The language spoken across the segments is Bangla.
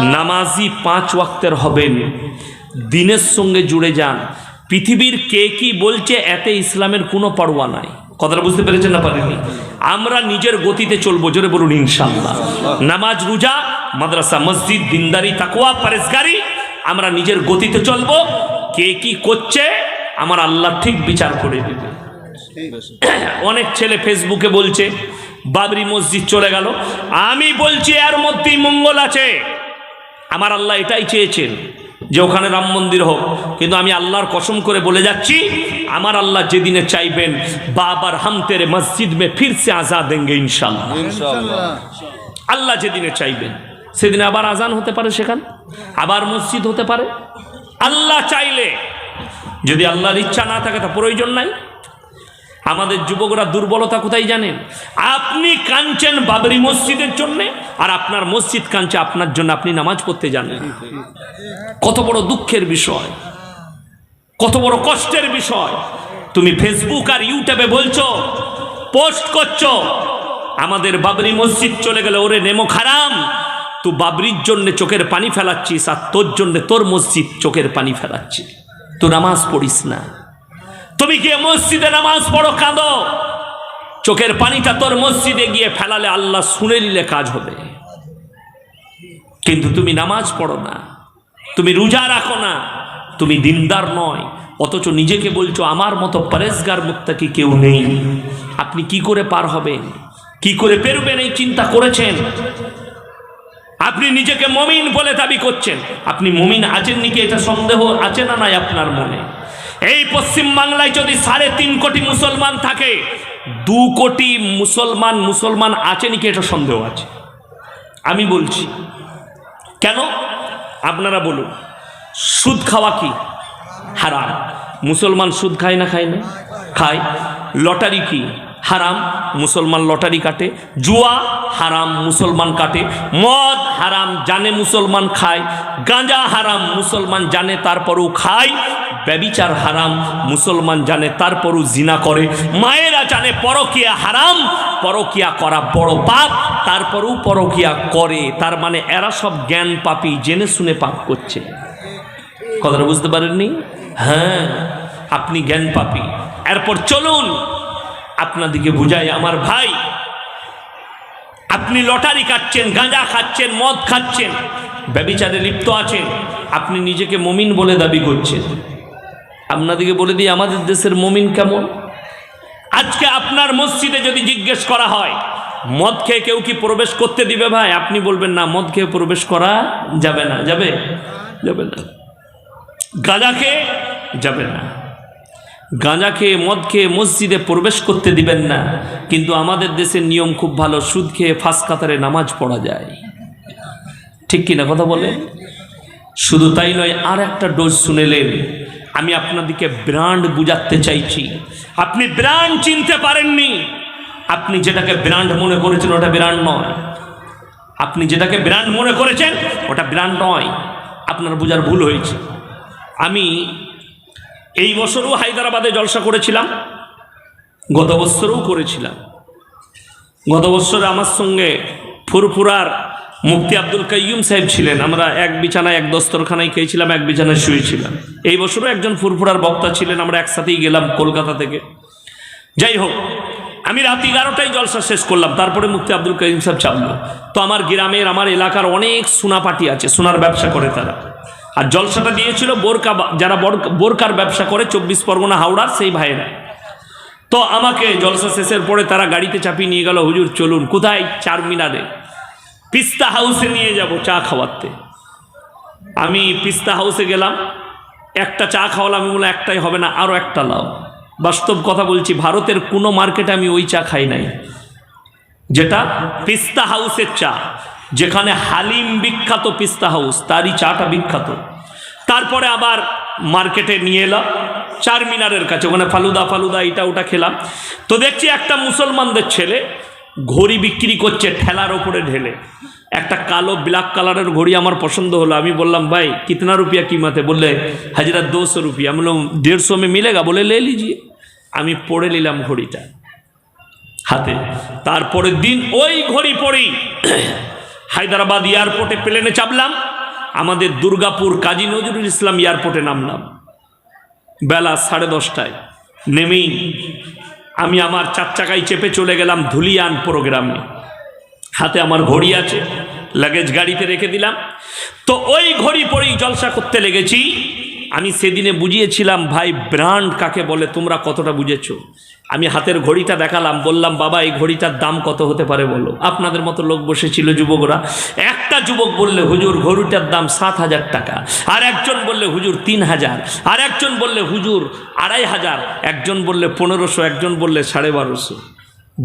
নামাজি পাঁচ ওয়াক্তের হবেন। দিনের সঙ্গে জুড়ে যান। পৃথিবীর কে কি বলছে এতে ইসলামের কোনো পরোয়া নাই। কথাটা বুঝতে পেরেছেন না পারেনি? আমরা নিজের গতিতে চলবো, জোরে বলুন ইনশাল্লাহ নামাজ, রোজা, মাদ্রাসা, মসজিদ, দিনদারি তাকুয়া পারেসগারি আমরা নিজের গতিতে চলবো। কে কি করছে, আমার আল্লাহ ঠিক বিচার করে দেবে। অনেক ছেলে ফেসবুকে বলছে, বাবরি মসজিদ চলে গেল। আমি বলছি, এর মধ্যেই মঙ্গল আছে। আমার আল্লাহ এটাই চেয়েছেন যে ওখানে রাম মন্দির হোক। কিন্তু আমি আল্লাহর কসম করে বলে যাচ্ছি আমার আল্লাহ যেদিনে চাইবেন বাবার হাম তেরে মসজিদ মে ফির সে আজাদ দেঙ্গে ইনশাল্লাহ আল্লাহ যেদিনে চাইবেন সেদিনে আবার আজান হতে পারে সেখানে আবার মসজিদ হতে পারে। আল্লাহ চাইলে যদি আল্লাহর ইচ্ছা না থাকে তা প্রয়োজন নাই। আমাদের যুবকরা দুর্বলতা কোথায় জানেন? আপনি কাঁদছেন বাবরি মসজিদের জন্য, আর আপনার মসজিদ কাঁদছে আপনার জন্য আপনি নামাজ পড়তে জানেন কত বড় দুঃখের বিষয়, কত বড় কষ্টের বিষয়। তুমি ফেসবুক আর ইউটিউবে বলছো পোস্ট করছ, আমাদের বাবরি মসজিদ চলে গেলে ওরে নেমো খারাম। তুই বাবরির জন্য চোখের পানি ফেলাচ্ছিস, আর তোর জন্য তোর মসজিদ চোখের পানি ফেলাচ্ছি তুই নামাজ পড়িস না। তুমি গিয়ে মসজিদে নামাজ পড়ো, কাঁদো। চোখের পানিটা তোর মসজিদে গিয়ে ফেলালে আল্লাহ শুনে নিলে কাজ হবে। কিন্তু তুমি নামাজ পড়ো না। তুমি রোজা রাখো না। তুমি দিনদার নয়। অথচ নিজেকে বলছো, আমার মতো পরেশগার মুক্তাকি কেউ নেই। আপনি কি করে পার হবেন? কি করে পেরবেন এই চিন্তা করেছেন? আপনি নিজেকে মমিন বলে দাবি করছেন। আপনি মমিন আছেন নাকি এটা সন্দেহ আছে না নাই আপনার মনে? এই পশ্চিম বাংলায় যদি সাড়ে তিন কোটি মুসলমান থাকে, দু কোটি মুসলমান মুসলমান আছে নাকি এটা সন্দেহ আছে? আমি বলছি, কেন? আপনারা বলুন, সুদ খাওয়া কি? হারাম। মুসলমান সুদ খায় না খায় না? খায়। লটারি কি? হারাম। মুসলমান লটারি কাটে। জুয়া? হারাম। মুসলমান কাটে। মদ? হারাম। জানে মুসলমান খায়। গাঁজা? হারাম। মুসলমান জানে, তারপরও খায়। ব্যবিচার হারাম, মুসলমান জানে তারপরও জিনা করে, মায়েরা জানে পরকিয়া হারাম, পরকিয়া করা বড় পাপ, তারপরও পরকিয়া করে। তার মানে এরা সব জ্ঞান পাপি, জেনে শুনে পাপ করছে। কথাটা বুঝতে পারেননি? হ্যাঁ আপনি জ্ঞান পাপি। এরপর চলুন, আপনাদিকে বুঝাই আমার ভাই। আপনি লটারি কাটছেন গাঁজা খাচ্ছেন, মদ খাচ্ছেন, ব্যবিচারে লিপ্ত আছেন, আপনি নিজেকে মমিন বলে দাবি করছেন। আপনাদিকে বলে দিই, আমাদের দেশের মমিন কেমন? আজকে আপনার মসজিদে যদি জিজ্ঞেস করা হয়, মদ খেয়ে কেউ কি প্রবেশ করতে দিবে ভাই? আপনি বলবেন, না, মদ খেয়ে প্রবেশ করা যাবে না। যাবে? যাবে না। গাঁজা খেয়ে যাবে না। গাঁজা খেয়ে, মদ খেয়ে মসজিদে প্রবেশ করতে দিবেন না। কিন্তু আমাদের দেশের নিয়ম খুব ভালো, সুদ খেয়ে ফাঁস কাতারে নামাজ পড়া যায়। ঠিক কিনা কথা বলে? শুধু তাই নয় আর একটা ডোজ শুনেলেন আমি আপনাদেরকে ব্র্যান্ড বুঝাতে চাইছি। আপনি ব্র্যান্ড চিনতে পারেননি। আপনি যেটাকে ব্র্যান্ড মনে করেছেন, ওটা ব্র্যান্ড নয়। আপনি যেটাকে ব্র্যান্ড মনে করেছেন, ওটা ব্র্যান্ড নয়। আপনার বোঝার ভুল হয়েছে। আমি এই বছরও হায়দ্রাবাদে জলসা করেছিলাম। গত বছরও করেছিলাম। গত বছর আমার সঙ্গে ফুরফুরার মুফতি আব্দুল কাইয়ুম সাহেব ছিলেন। আমরা এক বিছানায়, এক দস্তরখানায় খেয়েছিলাম, এক বিছানায় শুয়েছিলাম। এই বছরও একজন ফুরফুরার বক্তা ছিলেন, আমরা একসাথেই গেলাম কলকাতা থেকে। যাই হোক, আমি রাত এগারোটায় জলসা শেষ করলাম, তারপরে মুফতি আব্দুল কাইম সাহেব চাপলো। তো আমার গ্রামের, আমার এলাকার অনেক সোনা পাটি আছে, সোনার ব্যবসা করে তারা। আর জলসাটা দিয়েছিল বোরকা যারা বর- বোরকার ব্যবসা করে, চব্বিশ পরগনা হাওড়ার সেই ভাইয়েরা। তো আমাকে জলসা শেষের পরে তারা গাড়িতে চাপিয়ে নিয়ে গেল, হুজুর, চলুন, কোথায় চার মিনারে? পিস্তা হাউসে নিয়ে যাব চা খাওয়াতে। আমি পিস্তা হাউসে গেলাম, একটা চা খাওয়ালাম, আমি বললাম, একটাই হবে না আরও একটা লাও বাস্তব কথা বলছি, ভারতের কোনো মার্কেটে আমি ওই চা খাই নাই। যেটা পিস্তা হাউসের চা, যেখানে হালিম বিখ্যাত পিস্তা হাউস, তারই চাটা বিখ্যাত। তারপরে আবার মার্কেটে নিয়ে এলাম, চার মিনারের কাছে, ওখানে ফালুদা ফালুদা, এটা ওটা খেলাম। তো দেখছি একটা মুসলমানদের ছেলে ঘড়ি বিক্রি করছে, ঠেলার ওপরে ঢেলে। একটা কালো ব্ল্যাক কালারের ঘড়ি আমার পছন্দ হলো। আমি বললাম, ভাই, কিতনা রুপিয়া কিমাতে বললে, হাজিরা দুশো রুপিয়া। আমি বললাম, দেড়শো মে মিলেগা? বলে, লে লিজিয়ে। আমি পড়ে নিলাম ঘড়িটা হাতে। তারপরের দিন ওই ঘড়ি পড়ি হায়দ্রাবাদ এয়ারপোর্টে প্লেনে চাপলাম। আমাদের দুর্গাপুর কাজী নজরুল ইসলাম এয়ারপোর্টে নামলাম। বেলা সাড়ে দশটায়। নেমেই আমি আমার চার চাকায় চেপে চলে গেলাম ধুলিয়ান প্রোগ্রামে। হাতে আমার ঘড়ি আছে লাগেজ গাড়িতে রেখে দিলাম। তো ওই ঘড়ি পরেই জলসা করতে লেগেছি। আমি সেদিনে বুঝিয়েছিলাম, ভাই ব্র্যান্ড কাকে বলে তোমরা কতটা বুঝেছ? আমি হাতের ঘড়িটা দেখালাম, বললাম, বাবা, এই ঘড়িটার দাম কত হতে পারে বলো? আপনাদের মতো লোক বসেছিল, যুবকরা। একটা যুবক বললে, হুজুর, ঘড়িটার দাম সাত হাজার টাকা। আর একজন বললে, হুজুর, তিন হাজার। আর একজন বললে, হুজুর, আড়াই হাজার। একজন বললে, পনেরোশো। একজন বললে, সাড়ে বারোশো।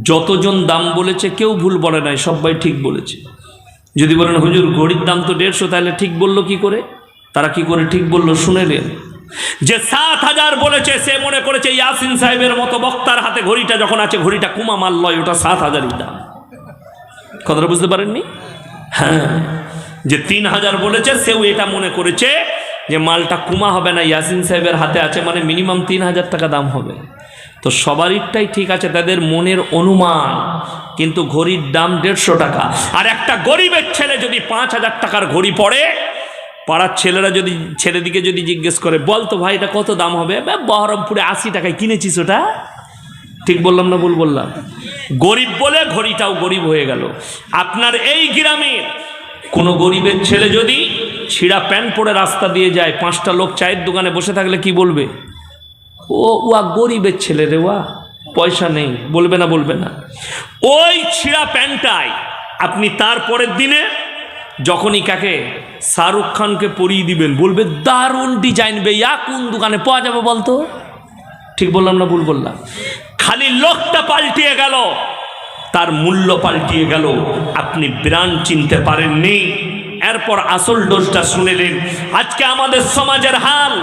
যতজন দাম বলেছে, কেউ ভুল বলে নাই, সবাই ঠিক বলেছে। যদি বলেন, হুজুর, ঘড়ির দাম তো দেড়শো, তাহলে ঠিক বলল কি করে? তারা কি করে ঠিক বলল? শুনে নেন। যে সাত হাজার বলেছে, সে মনে করেছে, ইয়াসিন সাহেবের মতো বক্তার হাতে ঘড়িটা যখন আছে, ঘড়িটা কুমা মাল লয়, ওটা সাত হাজারই দাম। কথাটা বুঝতে পারেননি? হ্যাঁ। যে তিন হাজার বলেছে সেও এটা মনে করেছে যে মালটা কুমা হবে না ইয়াসিন সাহেবের হাতে আছে মানে মিনিমাম তিন হাজার টাকা দাম হবে। তো সবারইটাই ঠিক আছে তাদের মনের অনুমান কিন্তু ঘড়ির দাম দেড়শো টাকা। আর একটা গরিবের ছেলে যদি পাঁচ হাজার টাকার ঘড়ি পড়ে পাড়ার ছেলেরা যদি ছেলেদিকে যদি জিজ্ঞেস করে বল তো ভাই এটা কত দাম হবে? বহরমপুরে আশি টাকায় কিনেছিস ওটা? ঠিক বললাম না ভুল বললাম? গরিব বলে ঘড়িটাও গরিব হয়ে গেল। আপনার এই গ্রামের কোনো গরিবের ছেলে যদি ছিঁড়া প্যান্ট পরে রাস্তা দিয়ে যায়, পাঁচটা লোক চায়ের দোকানে বসে থাকলে কি বলবে? ও ওয়া গরিবের ছেলে রে ওয়া পয়সা নেই, বলবে না বলবে না। ওই ছিঁড়া প্যান্টটাই আপনি তার পরের দিনে যখনই কাকে শাহরুখ খানকে পরিয়ে দিবেন, বলবে, দারুণ ডিজাইন বে ইয়া কোন দোকানে পাওয়া যাবে বলতো? ঠিক বললাম না, ভুল বললাম। খালি লোকটা পাল্টিয়ে গেল। তার মূল্য পাল্টিয়ে গেল। আপনি প্রাণ চিনতে পারেননি। এরপর আসল ডোজটা শুনেলেন আজকে আমাদের সমাজের হাল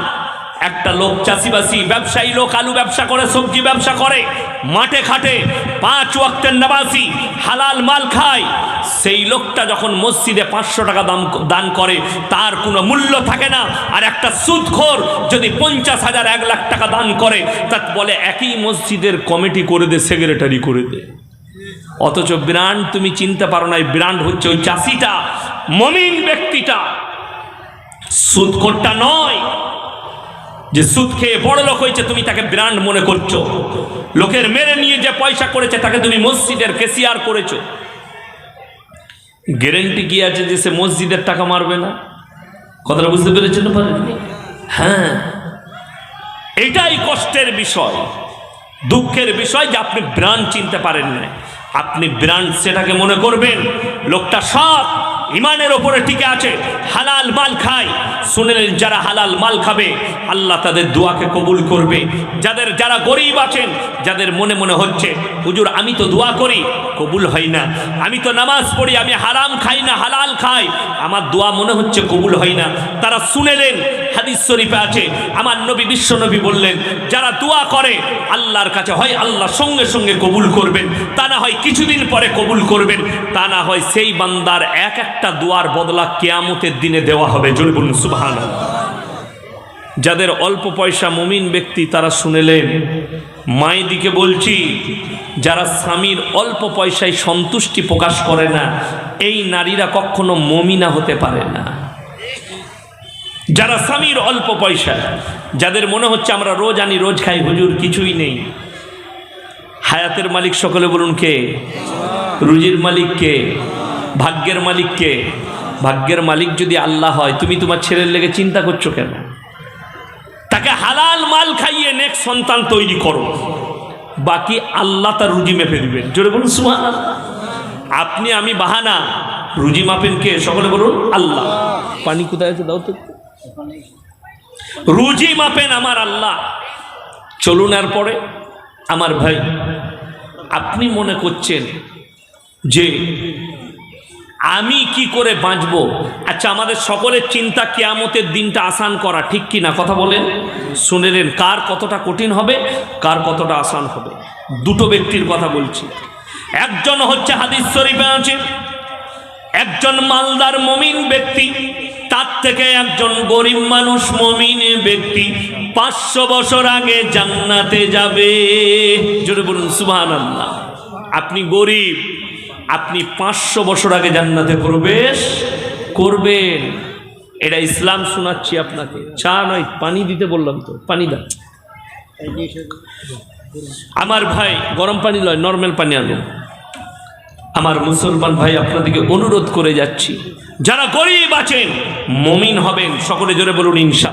একটা লোক চাষিবাসি, ব্যবসায়ী লোক আলু ব্যবসা করে, সবজি ব্যবসা করে, মাঠে খাটে পাঁচ ওয়াক্তের নামাজি হালাল মাল খায়। সেই লোকটা যখন মসজিদে পাঁচশো টাকা দাম দান করে, তার কোনো মূল্য থাকে না। আর একটা সুদখোর যদি পঞ্চাশ হাজার, এক লাখ টাকা দান করে, তা বলে, একই মসজিদের কমিটি করে দে, সেক্রেটারি করে দে। অথচ ব্র্যান্ড তুমি চিনতে পারো না, এই ব্র্যান্ড হচ্ছে ওই চাষিটা, মমিন ব্যক্তিটা। সুদখোরটা নয়। যে সুদ খেয়ে বড় লোক হয়েছে, তুমি তাকে ব্র্যান্ড মনে করছ। লোকের মেরে নিয়ে যে পয়সা করেছে, তাকে তুমি মসজিদের কেসিয়ার করেছ। গ্যারেন্টি কি আছে যে সে মসজিদের টাকা মারবে না? কথাটা বুঝতে পেরেছেন পারেননি হ্যাঁ। এটাই কষ্টের বিষয়। দুঃখের বিষয় যে আপনি ব্র্যান্ড চিনতে পারেন না আপনি ব্র্যান্ড সেটাকে মনে করবেন, লোকটা সৎ। ইমানের ওপরে টিকে আছে, হালাল মাল খায়। শুনেলেন যারা হালাল মাল খাবে, আল্লাহ তাদের দোয়াকে কবুল করবে। যাদের যারা গরিব আছেন, যাদের মনে মনে হচ্ছে, হুজুর, আমি তো দোয়া করি, কবুল হয় না। আমি তো নামাজ পড়ি, আমি হারাম খাই না, হালাল খাই। আমার দোয়া মনে হচ্ছে কবুল হয় না। তারা শুনেলেন, হাদিস শরীফে আছে, আমার নবী বিশ্ব নবী বললেন, যারা দোয়া করে, আল্লাহর কাছে হয় আল্লাহ সঙ্গে সঙ্গে কবুল করবেন। তা না হয় কিছুদিন পরে কবুল করবেন। তা না হয় সেই বান্দার এক এক একটা দোয়ার বদলা কেয়ামতের দিনে দেওয়া হবে। জোরে বলুন সুবাহান যাদের অল্প পয়সা মমিন ব্যক্তি, তারা শুনেলেন মায়েদিকে বলছি, যারা স্বামীর অল্প পয়সায় সন্তুষ্টি প্রকাশ করে না, এই নারীরা কখনো মমিনা হতে পারে না। যারা স্বামীর অল্প পয়সা, যাদের মনে হচ্ছে, আমরা রোজ আনি, রোজ খাই, হুজুর, কিছুই নেই। হায়াতের মালিক সকলে বলুন কে? রুজির মালিক কে? ভাগ্যের মালিককে ভাগ্যের মালিক যদি আল্লাহ হয়, তুমি তোমার ছেলের লেগে চিন্তা করছ কেন? তাকে হালাল মাল খাইয়ে নেক্সট সন্তান তৈরি করো। বাকি আল্লাহ তার রুজি মেপে দিবেন জোরে বলুন সুবহান আপনি, আমি বাহানা। রুজি মাপেন কে? সকলে বলুন, আল্লাহ। পানি কোথায় আছে? দাও তো রুজি মাপেন আমার আল্লাহ। চলুন আর পরে। আমার ভাই, আপনি মনে করছেন যে আমি কি করে বাঁচব? আচ্ছা আমাদের সকলের চিন্তা কেয়ামতের দিনটা আসান করা ঠিক কি না? কথা বলেন। শুনেলেন কার কতটা কঠিন হবে, কার কতটা আসান হবে। দুটো ব্যক্তির কথা বলছি। একজন হচ্ছে হাদিস শরীফে আছে, একজন মালদার মমিন ব্যক্তি, তার থেকে একজন গরিব মানুষ মমিন ব্যক্তি, পাঁচশো বছর আগে জান্নাতে যাবে। জোরে বলুন সুবহান আপনি গরিব আপনি পাঁচশো বছর আগে জান্নাতে প্রবেশ করবেন। এটা ইসলাম শোনাচ্ছি আপনাকে। চা নয়, পানি দিতে বললাম তো, পানি দাও। আমার ভাই, গরম পানি নয় নর্মাল পানি আনুন আমার মুসলমান ভাই আপনাদেরকে অনুরোধ করে যাচ্ছি। যারা গরিব আছেন, মমিন হবেন, সকলে জোরে বলুন ইনশা।